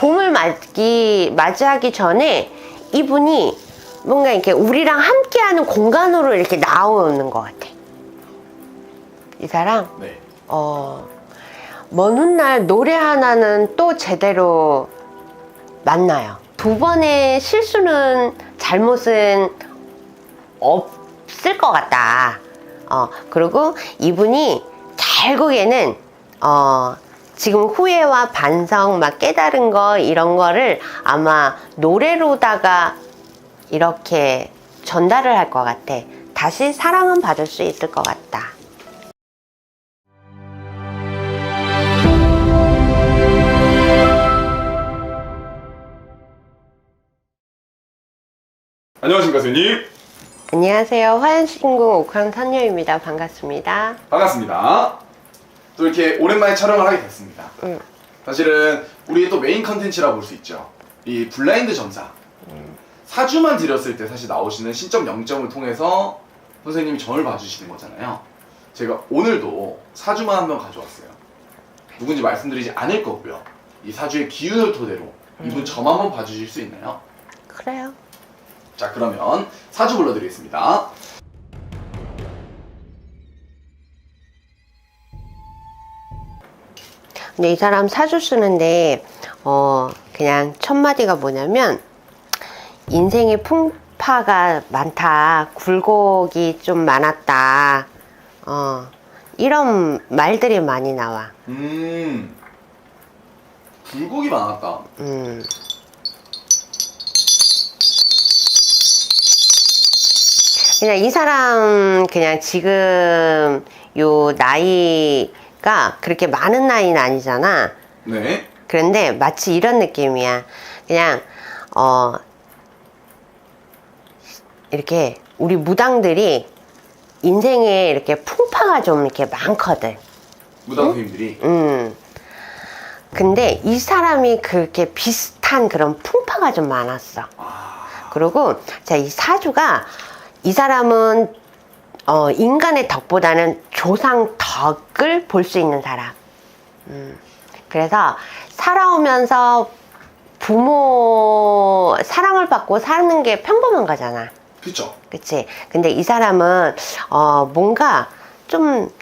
봄을 맞기 맞이하기 전에 이분이 뭔가 이렇게 우리랑 함께하는 공간으로 이렇게 나오는 것 같아. 이 사람 네. 어, 먼 훗날 노래 하나는 또 제대로 만나요. 두 번의 실수는 잘못은 없을 것 같다. 어, 그리고 이분이 결국에는, 어, 지금 후회와 반성, 막 깨달은 거, 이런 거를 아마 노래로다가 이렇게 전달을 할 것 같아. 다시 사랑은 받을 수 있을 것 같다. 안녕하십니까 선생님. 안녕하세요. 화연신궁 옥황 선녀입니다. 반갑습니다. 반갑습니다. 또 이렇게 오랜만에 촬영을 하게 됐습니다. 응. 사실은 우리의 또 메인 컨텐츠라 볼 수 있죠. 이 블라인드 점사. 사주만 드렸을 때 사실 나오시는 신점 0점을 통해서 선생님이 점을 봐주시는 거잖아요. 제가 오늘도 사주만 한 번 가져왔어요. 누군지 말씀드리지 않을 거고요. 이 사주의 기운을 토대로 이분 점 한 번 봐주실 수 있나요? 그래요. 자 그러면 사주 불러드리겠습니다. 근데 이 사람 사주 쓰는데 어 그냥 첫 마디가 뭐냐면 인생에 풍파가 많다 굴곡이 좀 많았다. 어 이런 말들이 많이 나와. 음 굴곡이 많았다. 음. 그냥 이 사람 그냥 지금 요 나이 가 그렇게 많은 나이는 아니잖아 네. 그런데 마치 이런 느낌이야. 그냥 어 이렇게 우리 무당들이 인생에 이렇게 풍파가 좀 이렇게 많거든. 무당 선생님들이 음. 근데 이 사람이 그렇게 비슷한 그런 풍파가 좀 많았어. 아, 그리고 자, 이 사주가 이 사람은 어, 인간의 덕보다는 조상 덕을 볼 수 있는 사람. 음, 그래서 살아오면서 부모 사랑을 받고 사는 게 평범한 거잖아. 그쵸. 그치? 근데 이 사람은 어, 뭔가 좀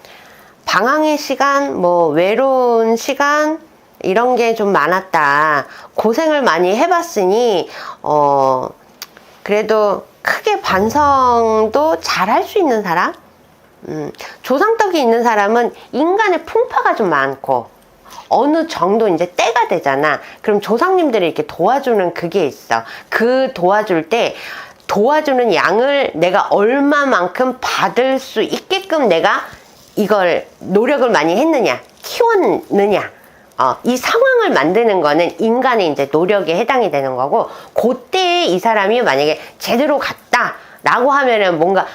방황의 시간, 뭐 외로운 시간 이런 게 좀 많았다. 고생을 많이 해봤으니 어 그래도 크게 반성도 잘 할 수 있는 사람. 음, 조상덕이 있는 사람은 인간의 풍파가 좀 많고 어느 정도 이제 때가 되잖아. 그럼 조상님들이 이렇게 도와주는 그게 있어. 그 도와줄 때 도와주는 양을 내가 얼마만큼 받을 수 있게끔 내가 이걸 노력을 많이 했느냐, 키웠느냐. 어, 이 상황을 만드는 거는 인간의 이제 노력에 해당이 되는 거고, 그때 이 사람이 만약에 제대로 갔다 라고 하면은 뭔가,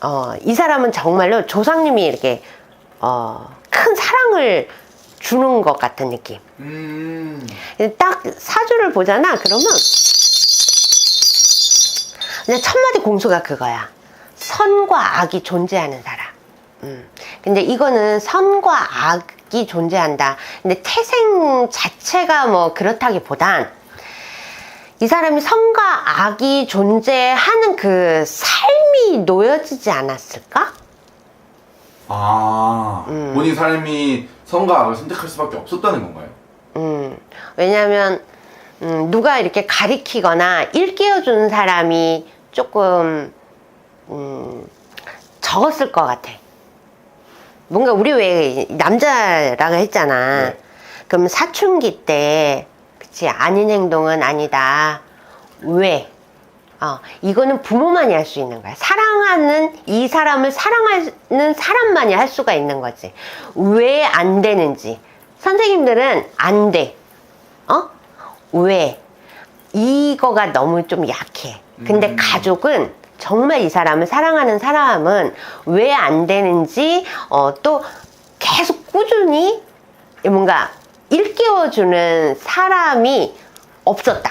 어, 이 사람은 정말로 조상님이 이렇게, 어, 큰 사랑을 주는 것 같은 느낌. 음. 딱 사주를 보잖아. 그러면 그냥 첫 마디 공수가 그거야. 선과 악이 존재하는 사람. 음. 근데 이거는 선과 악이 존재한다. 근데 태생 자체가 뭐 그렇다기보단 이 사람이 선과 악이 존재하는 그 삶이 놓여지지 않았을까? 아, 음. 본인 삶이 선과 악을 선택할 수밖에 없었다는 건가요? 음, 왜냐면, 음, 누가 이렇게 가리키거나 일깨워주는 사람이 조금, 음, 적었을 것 같아. 뭔가 우리 왜 남자라고 했잖아. 네. 그럼 사춘기 때, 그치, 아닌 행동은 아니다. 왜? 어, 이거는 부모만이 할 수 있는 거야. 사랑하는 이 사람을 사랑하는 사람만이 할 수가 있는 거지. 왜 안 되는지. 선생님들은 안 돼. 어? 왜? 이거가 너무 좀 약해. 근데 음. 가족은 정말 이 사람을 사랑하는 사람은 왜 안 되는지, 어, 또 계속 꾸준히 뭔가 일깨워주는 사람이 없었다.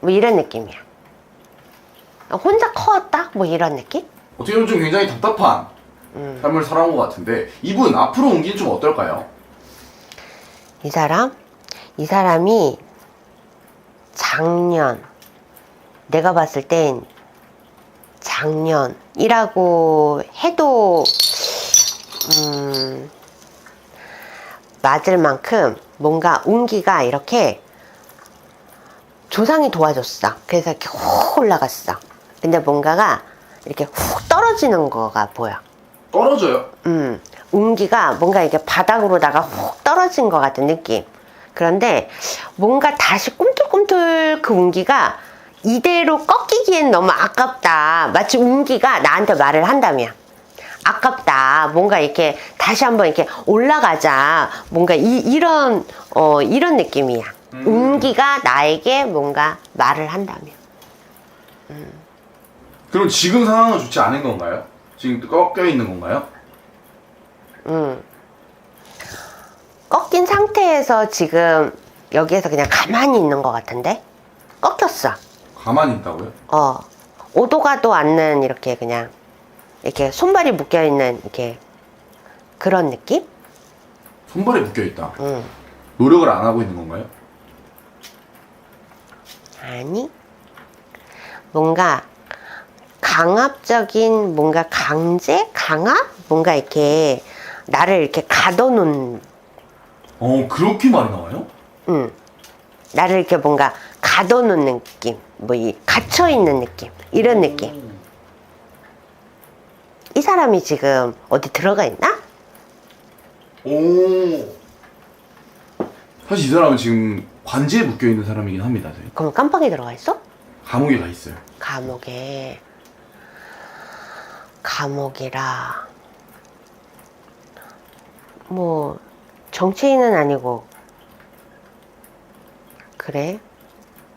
뭐 이런 느낌이야. 혼자 커왔다? 뭐 이런 느낌? 어떻게 보면 좀 굉장히 답답한 음. 삶을 살아온 것 같은데 이분 앞으로 온길좀 어떨까요? 이 사람? 이 사람이 작년 내가 봤을 땐 작년이라고 해도 음, 맞을 만큼 뭔가 운기가 이렇게 조상이 도와줬어. 그래서 이렇게 훅 올라갔어. 근데 뭔가가 이렇게 훅 떨어지는 거가 보여. 떨어져요. 음, 운기가 뭔가 이렇게 바닥으로다가 훅 떨어진 것 같은 느낌. 그런데 뭔가 다시 꿈틀꿈틀 그 운기가 이대로 꺾이기엔 너무 아깝다. 마치 운기가 나한테 말을 한다면. 아깝다. 뭔가 이렇게 다시 한번 이렇게 올라가자. 뭔가 이, 이런, 어, 이런 느낌이야. 음. 운기가 나에게 뭔가 말을 한다면. 그럼 지금 상황은 좋지 않은 건가요? 지금 꺾여 있는 건가요? 음. 꺾인 상태에서 지금 여기에서 그냥 가만히 있는 것 같은데? 꺾였어. 가만히 있다고요? 어. 오도 가도 않는 이렇게 그냥 이렇게 손발이 묶여 있는 이렇게 그런 느낌? 손발에 묶여 있다. 음. 노력을 안 하고 있는 건가요? 아니. 뭔가 강압적인 뭔가 강제? 강압? 뭔가 이렇게 나를 이렇게 가둬놓은 어 그렇게 말이 나와요? 음. 나를 이렇게 뭔가 가둬놓는 느낌, 뭐 이 갇혀 있는 느낌, 이런 느낌. 이 사람이 지금 어디 들어가 있나? 오. 사실 이 사람은 지금 관제에 묶여 있는 사람이긴 합니다. 저희. 그럼 깜빡이 들어가 있어? 감옥에 가 있어요. 감옥에 감옥이라 뭐 정치인은 아니고 그래?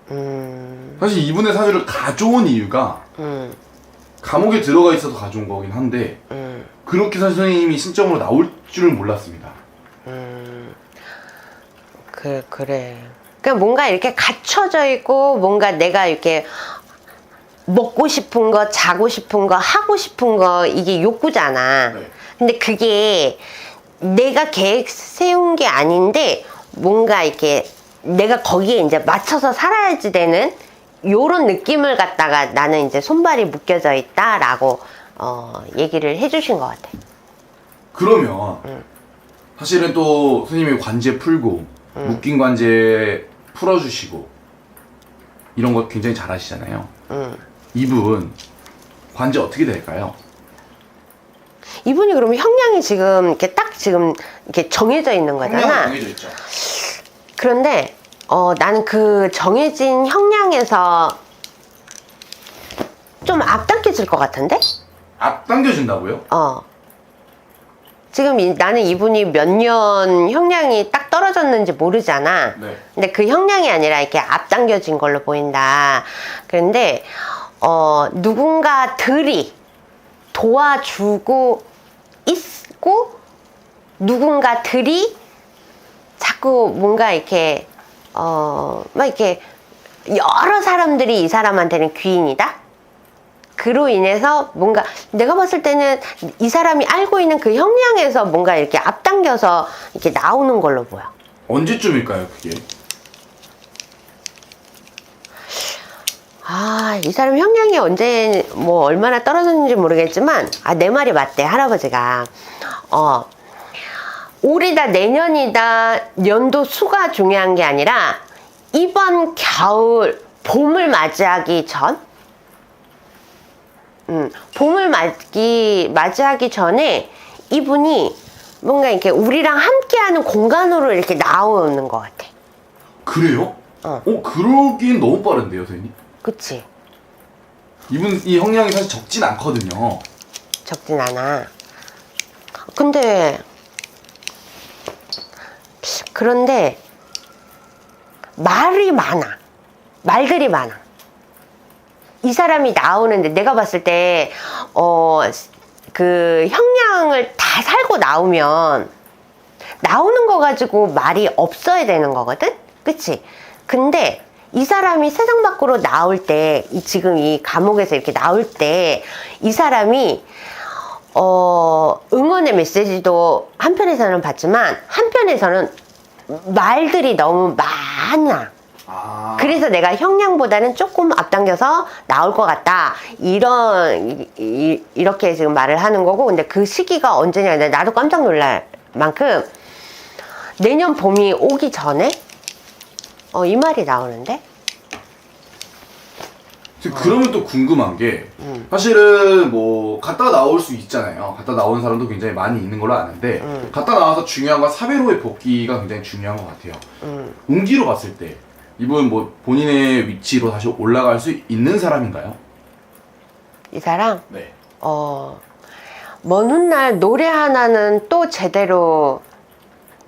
음, 사실 이분의 사주를 가져온 이유가 음, 감옥에 들어가 있어서 가져온 거긴 한데 음. 그렇게 사실 선생님이 신점으로 나올 줄은 몰랐습니다. 음, 그, 그래. 그냥 뭔가 이렇게 갇혀져 있고, 뭔가 내가 이렇게 먹고 싶은 거, 자고 싶은 거, 하고 싶은 거, 이게 욕구잖아. 네. 근데 그게 내가 계획 세운 게 아닌데, 뭔가 이렇게 내가 거기에 이제 맞춰서 살아야지 되는 요런 느낌을 갖다가 나는 이제 손발이 묶여져 있다라고, 어, 얘기를 해주신 것 같아. 그러면 사실은 또 선생님이 관제 풀고 묶인 관제 풀어주시고 이런 거 굉장히 잘하시잖아요. 음. 이분 관제 어떻게 될까요? 이분이 그러면 형량이 지금 이렇게 딱 지금 이렇게 정해져 있는 거잖아. 정해져 있죠. 그런데 어, 나는 그 정해진 형량에서 좀 앞당겨질 것 같은데? 앞당겨진다고요? 어. 지금 이- 나는 이분이 몇 년 형량이 딱 떨어졌는지 모르잖아. 네. 근데 그 형량이 아니라 이렇게 앞당겨진 걸로 보인다. 그런데 어, 누군가 들이 도와주고 있고 누군가 들이 자꾸 뭔가 이렇게 어, 막 이렇게 여러 사람들이 이 사람한테는 귀인이다. 그로 인해서 뭔가 내가 봤을 때는 이 사람이 알고 있는 그 형량에서 뭔가 이렇게 앞당겨서 이렇게 나오는 걸로 보여. 언제쯤일까요, 그게? 아, 이 사람 형량이 언제, 뭐, 얼마나 떨어졌는지 모르겠지만, 아, 내 말이 맞대, 할아버지가. 어, 올이다, 내년이다, 연도 수가 중요한 게 아니라, 이번 겨울, 봄을 맞이하기 전? 음, 봄을 맞기, 맞이하기 전에, 이분이 뭔가 이렇게 우리랑 함께하는 공간으로 이렇게 나오는 것 같아. 그래요? 어. 어, 그러기엔 너무 빠른데요, 선생님? 그치? 이분 이 형량이 사실 적진 않거든요. 적진 않아. 근데 그런데 말이 많아. 말들이 많아. 이 사람이 나오는데 내가 봤을 때 어 그 형량을 다 살고 나오면 나오는 거 가지고 말이 없어야 되는 거거든? 그치? 근데 이 사람이 세상 밖으로 나올 때, 이 지금 이 감옥에서 이렇게 나올 때, 이 사람이, 어, 응원의 메시지도 한편에서는 받지만, 한편에서는 말들이 너무 많아. 아. 그래서 내가 형량보다는 조금 앞당겨서 나올 것 같다. 이런, 이, 렇게 지금 말을 하는 거고, 근데 그 시기가 언제냐. 나도 깜짝 놀랄 만큼 내년 봄이 오기 전에, 어, 이 말이 나오는데? 근데 그러면 또 궁금한 게 음. 사실은 뭐 갔다 나올 수 있잖아요. 갔다 나오는 사람도 굉장히 많이 있는 걸로 아는데 음. 갔다 나와서 중요한 건 사회로의 복귀가 굉장히 중요한 것 같아요. 음, 운기로 봤을 때 이분 뭐 본인의 위치로 다시 올라갈 수 있는 사람인가요? 이 사람, 네. 어, 먼 훗날 노래 하나는 또 제대로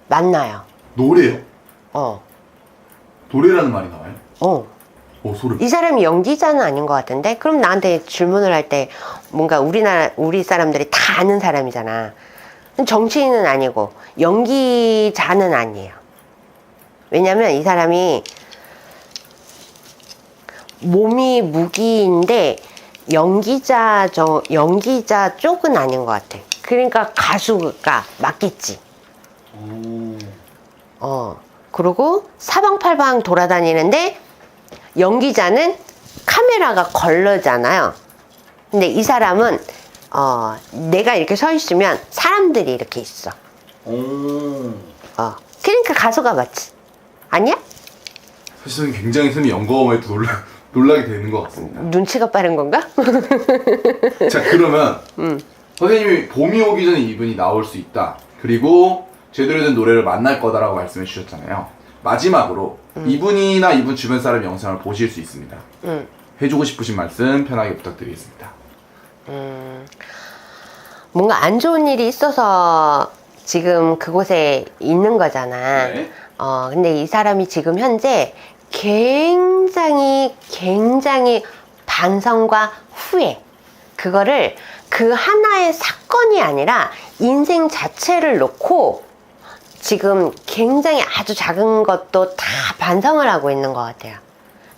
만나요. 노래요? 어, 노래라는 말이 나와요? 어. 오 소름. 이 사람이 연기자는 아닌 것 같은데? 그럼 나한테 질문을 할 때 뭔가 우리나라, 우리 사람들이 다 아는 사람이잖아. 정치인은 아니고 연기자는 아니에요. 왜냐면 이 사람이 몸이 무기인데 연기자, 저, 연기자 쪽은 아닌 것 같아. 그러니까 가수가 맞겠지. 오. 어. 그리고 사방팔방 돌아다니는데 연기자는 카메라가 걸러잖아요. 근데 이 사람은 어, 내가 이렇게 서 있으면 사람들이 이렇게 있어. 오. 어. 그러니까 가수가 맞지. 아니야? 사실은 굉장히 선생님 연거에도 놀라 놀라게 되는 것 같습니다. 눈치가 빠른 건가? 자 그러면 음. 선생님이 봄이 오기 전에 이분이 나올 수 있다. 그리고 제대로 된 노래를 만날 거다라고 말씀해 주셨잖아요. 마지막으로 이분이나 이분 주변 사람 영상을 보실 수 있습니다. 음. 해주고 싶으신 말씀 편하게 부탁드리겠습니다. 음. 뭔가 안 좋은 일이 있어서 지금 그곳에 있는 거잖아. 네. 어, 근데 이 사람이 지금 현재 굉장히, 굉장히 반성과 후회. 그거를 그 하나의 사건이 아니라 인생 자체를 놓고 지금 굉장히 아주 작은 것도 다 반성을 하고 있는 것 같아요.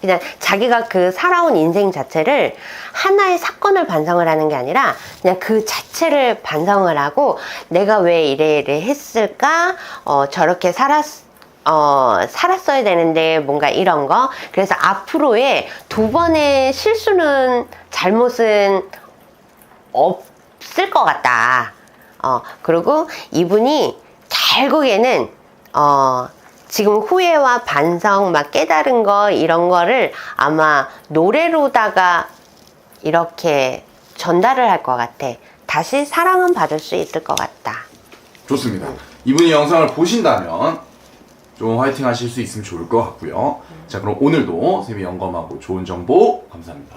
그냥 자기가 그 살아온 인생 자체를 하나의 사건을 반성을 하는 게 아니라 그냥 그 자체를 반성을 하고 내가 왜 이래를 했을까? 어, 저렇게 살았, 어, 살았어야 되는데 뭔가 이런 거. 그래서 앞으로의 두 번의 실수는 잘못은 없을 것 같다. 어, 그리고 이분이 결국에는, 어, 지금 후회와 반성, 막 깨달은 거, 이런 거를 아마 노래로다가 이렇게 전달을 할 것 같아. 다시 사랑은 받을 수 있을 것 같다. 좋습니다. 이분이 영상을 보신다면 좀 화이팅 하실 수 있으면 좋을 것 같고요. 자 그럼 오늘도 쌤이 영검하고 좋은 정보 감사합니다.